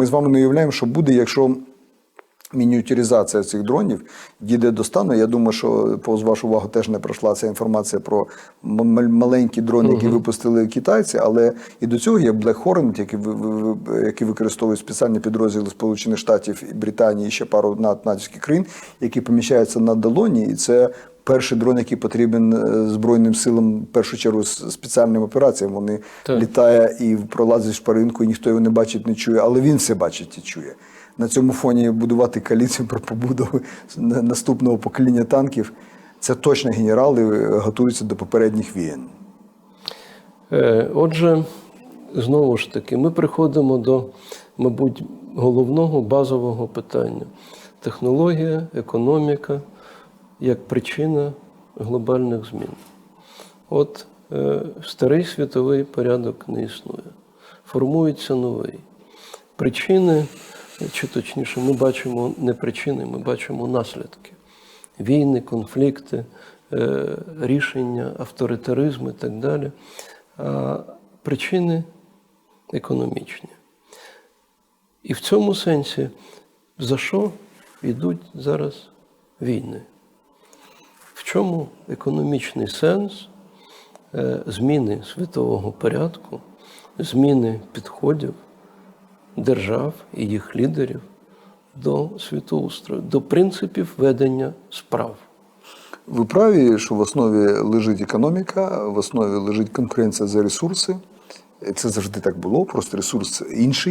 Ми з вами не уявляємо, що буде, якщо мініатюризація цих дронів дійде до стану. Я думаю, що повз вашу увагу теж не пройшла ця інформація про маленькі дрони, які випустили китайці, але і до цього є Black Hornet, які, які використовують спеціальні підрозділи Сполучених Штатів, і Британії і ще пару натівських країн, які поміщаються на долоні, і це. Перший дрон, який потрібен е, Збройним силам, в першу чергу, з спеціальним операціям. Вони Так. літає і пролазить шпаринку, і ніхто його не бачить, не чує, але він все бачить і чує. На цьому фоні будувати коаліцію про побудову наступного покоління танків. Це точно генерали готуються до попередніх війн. Е, Отже, знову ж таки, ми приходимо до, мабуть, головного базового питання: технологія, економіка як причина глобальних змін. От е, старий світовий порядок не існує, формується новий. Причини, чи точніше, ми бачимо не причини, ми бачимо наслідки. Війни, конфлікти, е, рішення, авторитаризм і так далі. А причини економічні. І в цьому сенсі за що йдуть зараз війни? Чому економічний сенс е, зміни світового порядку, зміни підходів держав і їх лідерів до світоустрою, до принципів ведення справ? Ви праві, що в основі лежить економіка, в основі лежить конкуренція за ресурси. Це завжди так було, просто ресурс інший.